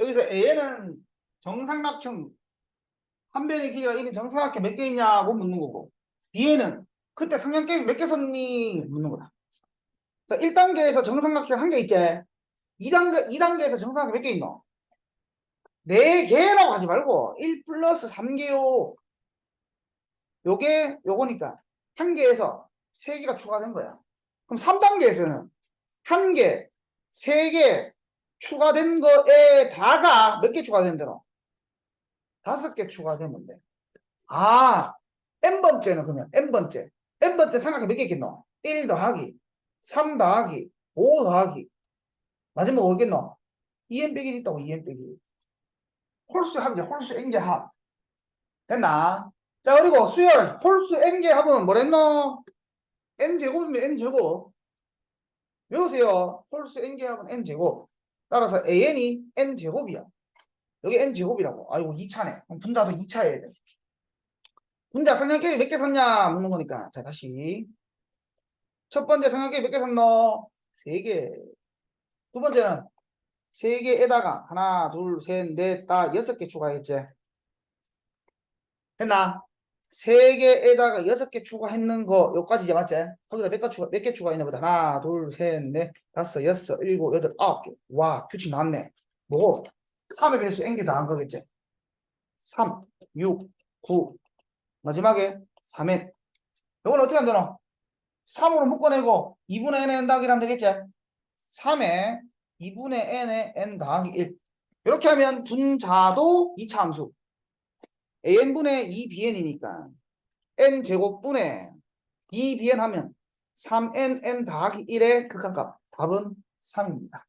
여기서 A는 정삼각형 한 변의 길이가 1인 정삼각형 몇 개 있냐고 묻는 거고 B에는 그때 삼각형이 몇 개 썼니 묻는 거다. 자, 1단계에서 정삼각형 한 개 있지. 2단계, 2단계에서 정삼각형 몇 개 있노? 4개라고 하지 말고 1 플러스 3개요. 요게 요거니까 한 개에서 세 개가 추가된 거야. 그럼 3단계에서는 한 개, 세개 추가된 거에다가 몇 개 추가된대로? 다섯 개 추가되면 돼. 아, n번째는 그러면 n번째. n번째 삼각형 몇개 있겠노? 1 더하기, 3 더하기, 5 더하기. 마지막 뭐겠노? 2n 빼기 1 있다고 2n 빼기 1. 홀수 합이죠. 홀수 n개 합. 됐나? 자, 그리고 수열, 홀수 n개 합은 뭐랬노? n제곱이면 n제곱. 외우세요. 홀수 n개 합은 n제곱. 따라서 an이 n제곱이야. 여기 n제곱이라고. 아이고, 2차네. 그럼 분자도 2차여야 돼. 분자 삼각형이 몇개 샀냐? 묻는 거니까. 자, 다시. 첫 번째 삼각형이 몇개 샀노? 세 개. 두 번째는 세 개에다가 하나, 둘, 셋, 넷, 다 여섯 개 추가했지. 됐나? 세 개에다가 여섯 개 추가했는 거 요까지 이제 맞지? 거기다 몇 개 추가 몇개 추가했나 보다. 하나, 둘, 셋, 넷, 다섯, 여섯, 일곱, 여덟, 아홉 개. 와, 규칙 나왔네. 뭐고? 3의 배수 n개 더한 거겠지? 3, 6, 9. 마지막에 3엔. 요건 어떻게 하면 되노? 3으로 묶어내고 2분의 n의 n 더하기 하면 되겠지? 3에 2분의 n의 n 더하기 1. 이렇게 하면 분자도 2차 함수. An분의 2bn이니까 n 제곱분의 2bn 하면 3nn 더하기 1의 극한값 답은 3입니다.